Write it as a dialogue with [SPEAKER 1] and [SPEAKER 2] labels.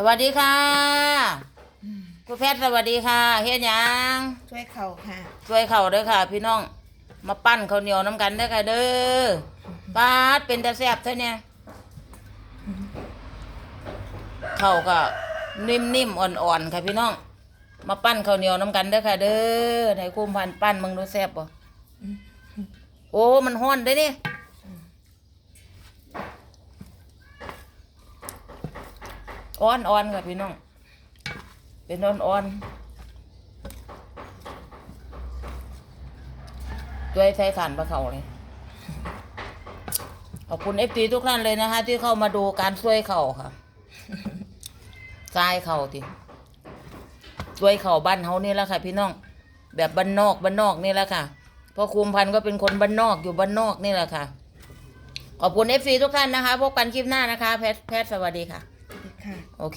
[SPEAKER 1] สวัสดีค่ะคุณแพทย์สวัสดีค่ะเฮ็ดหยัง
[SPEAKER 2] ช่วยเข่าค่ะ
[SPEAKER 1] ช่วยเข่าเด้อค่ะ พี่น้อง มาปั้นข้าวเหนียวน้ำกันเด้อค่ะเด้อปาดเป็นตาแซ่บเท่าเนี่ยเข่าก็นิ่มๆอ่อนๆค่ะพี่น้อง มาปั้นข้าวเหนียวน้ำกันเด้อค่ะ เด้อไหนคุมพันปั้นมึงดูแซ่บบ่โอ้ มันฮ้อนเด้ อนี่อ่อนๆค่ะพี่น้อง เป็นอ่อนๆด้วยใช้สารปลาเขาเลยขอบคุณเอฟซีทุกท่านเลยนะคะ ที่เข้ามาดูการช่วยเข่าค่ะทรายเข่าติช่วยเข่าบ้านเฮานี่แหละค่ะ พี่น้อง แบบบ้านนอกบ้านนอกนี่แหละค่ะเพราะคุมพันธ์ก็เป็นคนบ้านนอกอยู่บ้านนอกนี่แหละค่ะ ขอบคุณเอฟซีทุกท่านนะคะ พบกันคลิปหน้านะคะ แพทแพทย์สวัสดีค่ะ
[SPEAKER 2] ค่ะ
[SPEAKER 1] โอเค